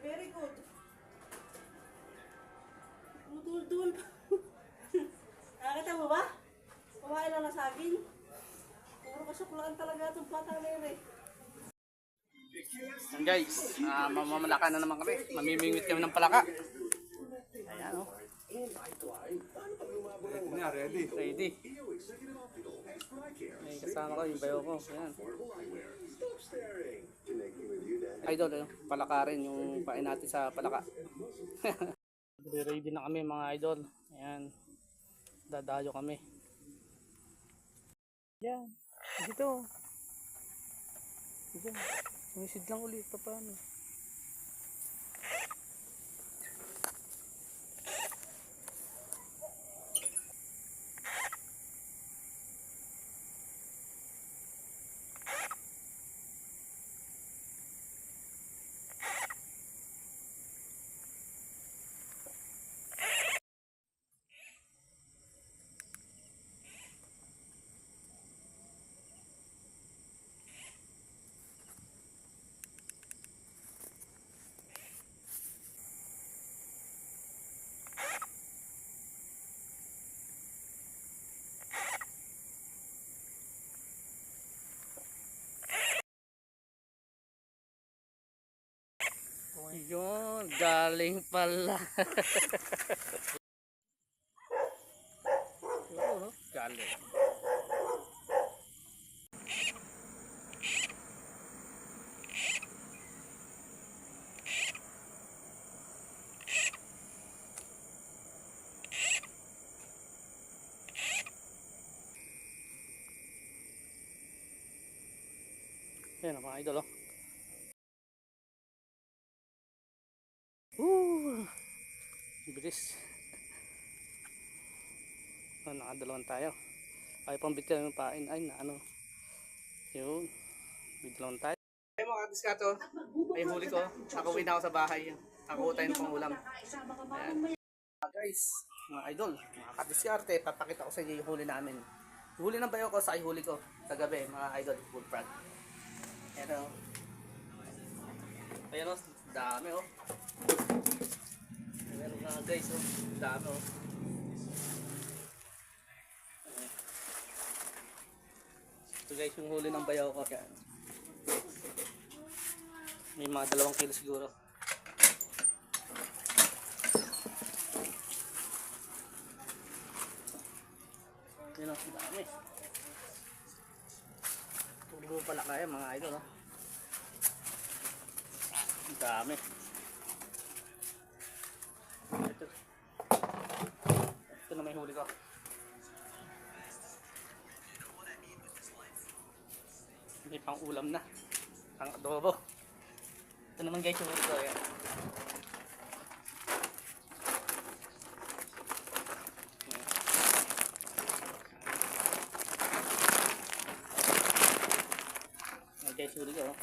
Eh, very good. Dudul-dul. Nakakita mo ba? Kumain lang na saging. Puro kasuklaan talaga itong bata na yun eh. Guys, ah mamamalaka na naman kami. Mamimingwit kami ng palaka. Ayan o. Ready na, ready. Ready. May kasama ko, yung bayo ko. Ayan. Idol, eh. palaka rin yung pain natin sa palaka. Ready na kami mga idol. Ayan. Dadayo kami. Yan. Dito. Dito. Sumisid lang ulit pa paano. Yun, galing pala. No? galing. Yan ang mga idol, oh. Bilis. Oh, nakadalawan tayo. Ay, pang bitin yung pain. Ay, na ano. Yun. Bidalawan tayo. Ay, mga diskato. Ay, huli ko. Nakauwi na ako sa bahay. Nakuha tayo ng pangulam. Ayan. Ah, guys, mga idol, mga kadiskarte, papakita ko sa inyo yung huli namin. Huli ng bayo ko sa huli ko sa gabi, mga idol, full frog. Ayan o. Ayan o, dami o. Ayan nga guys o, dami o. Ayan. Ito guys yung huli ng bayaw ko. Ayan. May mga dalawang kilo siguro. Yun o, dami. Puro pala kaya mga idol oh. Ang dami. Ito. Ito na huli ko. May pang ulam na. Pang adobo. Ito naman guys yung huli ko. Ayan. Ayan guys huli ko. oh.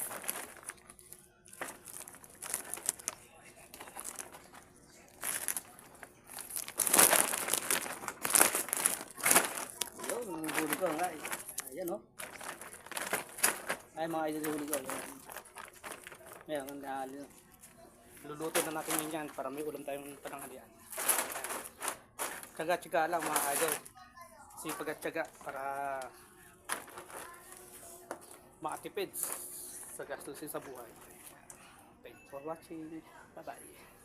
Yun, yung huli ko nga. eh. Ayan oh. Ay mga idol huli ko. Ayan. Ayan, ang dahil. Luluto na natin yun yan para may ulam tayong pananghalian. Tsaga-tsaga lang mga idol. Sipag at tsaga para makatipid sa gastusin sa buhay. Thanks for watching. Bye-bye.